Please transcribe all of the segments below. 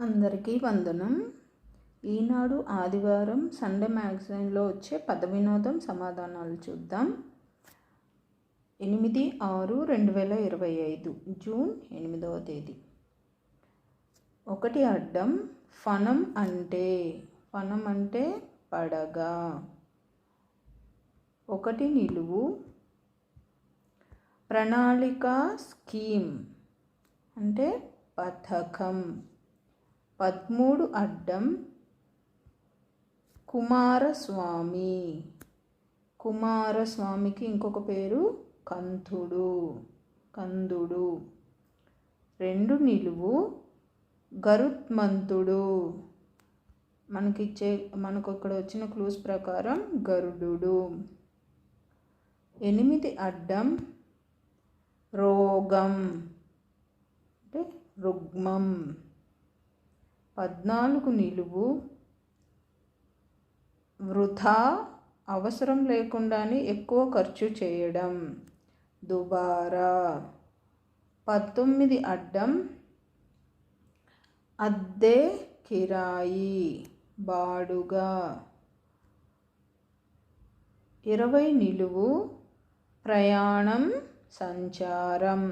అందరికీ వందనం. ఈనాడు ఆదివారం సండే మ్యాగజైన్లో వచ్చే పద వినోదం సమాధానాలు చూద్దాం. ఎనిమిది ఆరు రెండు వేల ఇరవై ఐదు జూన్ ఎనిమిదవ తేదీ. ఒకటి అడ్డం ఫనం అంటే ఫనం అంటే పడగ. ఒకటి నిలువు ప్రణాళిక స్కీమ్ అంటే పథకం. పదమూడు అడ్డం కుమారస్వామి. కుమారస్వామికి ఇంకొక పేరు కంతుడు కందుడు. రెండు నిలువు గరుత్మంతుడు. మనకిచ్చే మనకు ఇక్కడ వచ్చిన క్లూస్ ప్రకారం గరుడు ఎనిమిది అడ్డం రోగం. అంటే రుగ్మం. పద్నాలుగు నిలువు వృధా అవసరం లేకుండానే ఎక్కువ ఖర్చు చేయడం. దుబారా పంతొమ్మిది అడ్డం అద్దె కిరాయి బాడుగా ఇరవై నిలువు ప్రయాణం సంచారం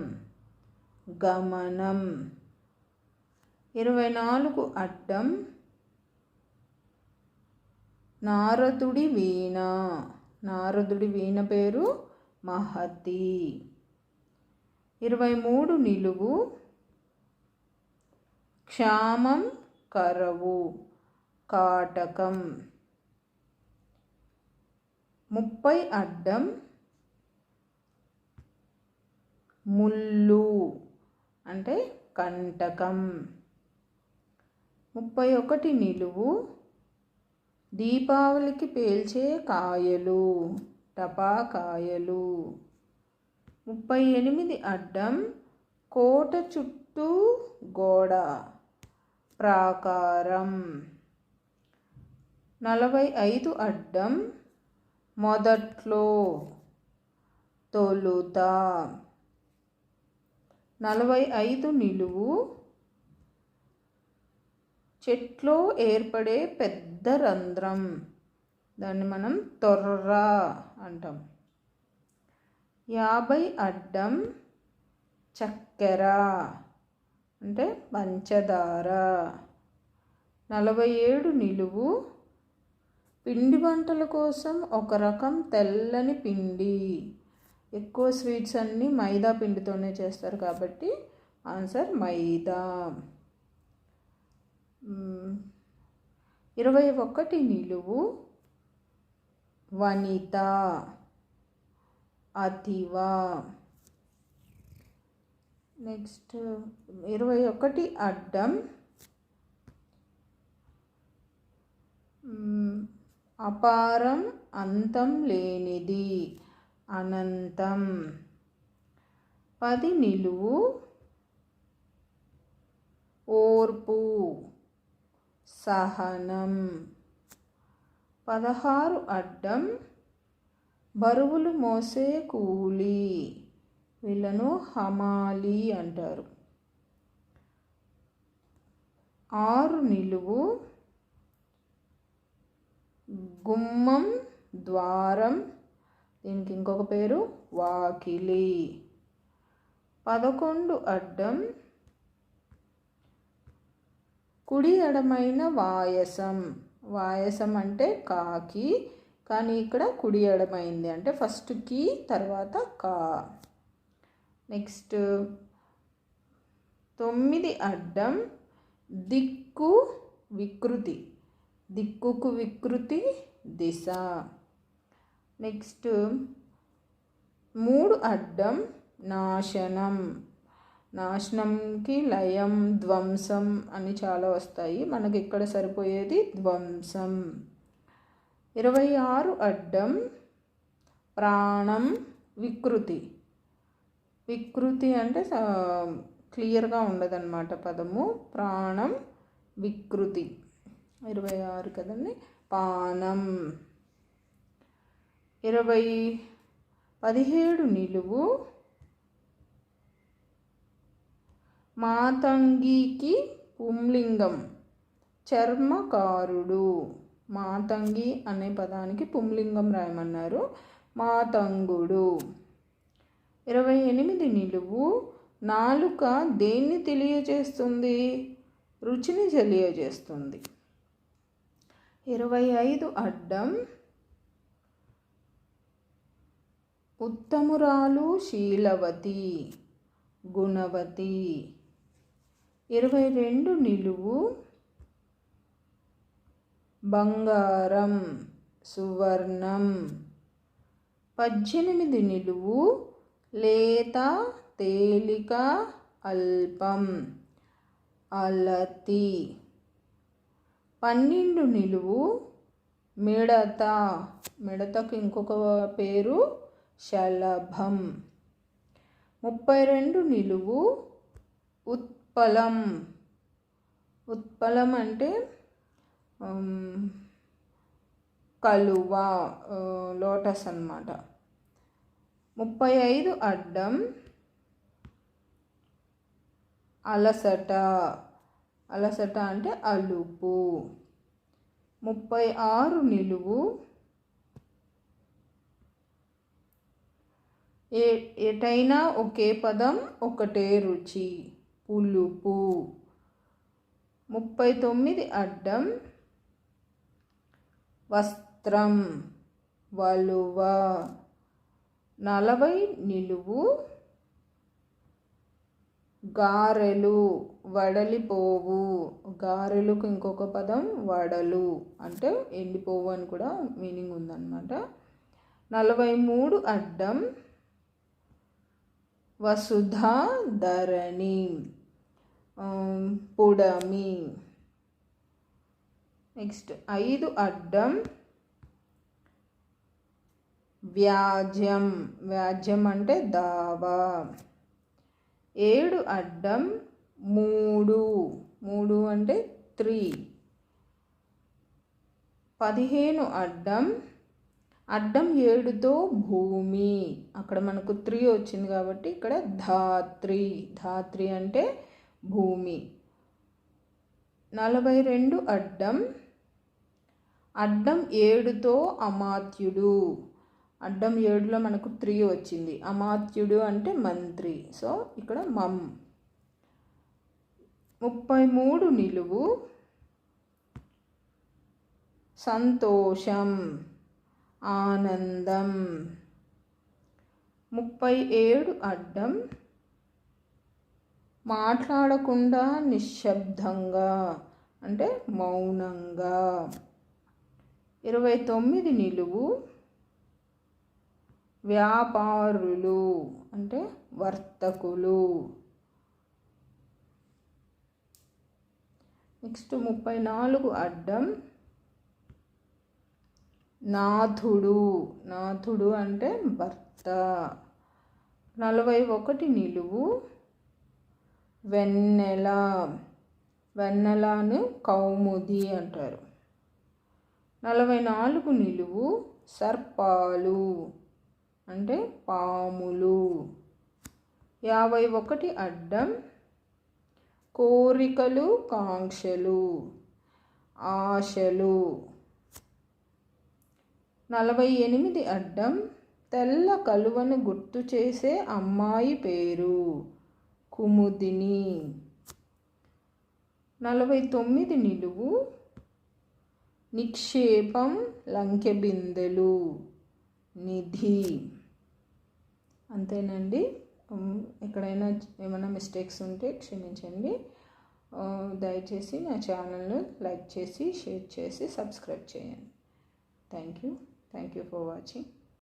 గమనం ఇరవై నాలుగు అడ్డం నారదుడి వీణ. నారదుడి వీణ పేరు మహతి. ఇరవై మూడు నిలువు క్షామం కరవు కాటకం. ముప్పై అడ్డం ముళ్ళు అంటే కంటకం. ముప్పై ఒకటి నిలువు. దీపావళికి పేల్చే కాయలు టపాకాయలు. ముప్పై ఎనిమిది అడ్డం కోట చుట్టూ గోడ. ప్రాకారం. నలభై ఐదు అడ్డం మొదట్లో తొలుత. నలభై ఐదు నిలువు చెట్లో ఏర్పడే పెద్ద రంధ్రం. దాన్ని మనం తొర్ర అంటాం. యాభై అడ్డం చక్కెర అంటే పంచదార. నలభై ఏడు నిలువు పిండి వంటల కోసం ఒక రకం తెల్లని పిండి. ఎక్కువ స్వీట్స్ అన్నీ మైదా పిండితోనే చేస్తారు కాబట్టి ఆన్సర్ మైదా. ఇరవై ఒకటి నిలువు వనిత అతివా. నెక్స్ట్ ఇరవై ఒకటి అడ్డం. అపారం అంతం లేనిది అనంతం. పది నిలువు ఓర్పు. సహనం. పదహారు అడ్డం. బరువులు మోసే కూలి. వీళ్ళను హమాలి అంటారు. ఆరు నిలువు. గుమ్మం ద్వారం. దీనికి ఇంకొక పేరు వాకిలి. పదకొండు అడ్డం. కుడి ఎడమైన వాయసం. వాయసం అంటే కాకి కానీ ఇక్కడ కుడి ఎడమైంది అంటే ఫస్ట్కి తర్వాత కా. నెక్స్ట్ తొమ్మిది అడ్డం దిక్కు వికృతి. దిక్కుకు వికృతి దిశ. నెక్స్ట్ మూడు అడ్డం నాశనం. నాశనంకి లయం ధ్వంసం అని చాలా వస్తాయి. మనకి ఇక్కడ సరిపోయేది ధ్వంసం. ఇరవై ఆరు అడ్డం ప్రాణం వికృతి. వికృతి అంటే క్లియర్గా ఉండదన్నమాట పదము. ప్రాణం వికృతి. ఇరవై ఆరు కదండి? పానం. ఇరవై పదిహేడు నిలువు మాతంగికి పుంలింగం చర్మకారుడు. మాతంగి అనే పదానికి పుంలింగం రాయమన్నారు. మాతంగుడు. ఇరవై ఎనిమిది నిలువు నాలుక దేన్ని తెలియజేస్తుంది? రుచిని తెలియజేస్తుంది. ఇరవై ఐదు అడ్డం. ఉత్తమురాలు శీలవతి గుణవతి. ఇరవై రెండు నిలువు. బంగారం సువర్ణం. పద్దెనిమిది నిలువు. లేత తేలిక అల్పం. అలతి. పన్నెండు నిలువు. మిడత. మిడతకు ఇంకొక పేరు శలభం. ముప్పై రెండు నిలువు. ఉత్పలం. ఉత్పలం అంటే కలువ లోటస్ అన్నమాట. ముప్పై ఐదు అడ్డం అలసట. అలసట అంటే అలుపు. ముప్పై ఆరు నిలువు ఏ ఎటైనా ఒకే పదం ఒకటే రుచి. పులుపు. ముప్పై తొమ్మిది అడ్డం వస్త్రం వలువ. నలభై నిలువు గారెలు వడలిపోవు. గారెలకు ఇంకొక పదం వడలు అంటే ఎండిపోవు అని కూడా మీనింగ్ ఉందన్నమాట. నలభై మూడు అడ్డం వసుధా ధరణి పొడమి. నెక్స్ట్ ఐదు అడ్డం. వ్యాజ్యం. వ్యాజ్యం అంటే దావా. ఏడు అడ్డం మూడు. మూడు అంటే త్రీ. పదిహేను అడ్డం. అడ్డం ఏడుతో భూమి. అక్కడ మనకు త్రీ వచ్చింది కాబట్టి ఇక్కడ ధాత్రి. ధాత్రి అంటే భూమి. నలభై రెండు అడ్డం. అడ్డం ఏడుతో అమాత్యుడు. అడ్డం ఏడులో మనకు త్రీ వచ్చింది. అమాత్యుడు అంటే మంత్రి. సో ఇక్కడ మమ్. ముప్పై మూడు నిలువు. సంతోషం. ఆనందం. ముప్పై ఏడు అడ్డం. మాట్లాడకుండా నిశ్శబ్దంగా అంటే మౌనంగా. ఇరవై తొమ్మిది నిలువు వ్యాపారులు అంటే వర్తకులు. నెక్స్ట్ ముప్పై నాలుగు అడ్డం నాథుడు. నాథుడు అంటే భర్త. నలభై ఒకటి నిలువు వెన్నెల వెన్నెలను కౌముది అంటారు. నలభై నాలుగు నిలువు సర్పాలు అంటే పాములు. యాభై ఒకటి అడ్డం కోరికలు కాంక్షలు ఆశలు. నలభై ఎనిమిది అడ్డం తెల్ల కలువను గుర్తు చేసే అమ్మాయి పేరు. కుముదిని. నలభై తొమ్మిది నిలువు. నిక్షేపం లంకె బిందెలు. నిధి. అంతేనండి. ఎక్కడైనా ఏమైనా మిస్టేక్స్ ఉంటే క్షమించండి. దయచేసి నా ఛానల్ను లైక్ చేసి షేర్ చేసి సబ్స్క్రైబ్ చేయండి. Thank you thank you for watching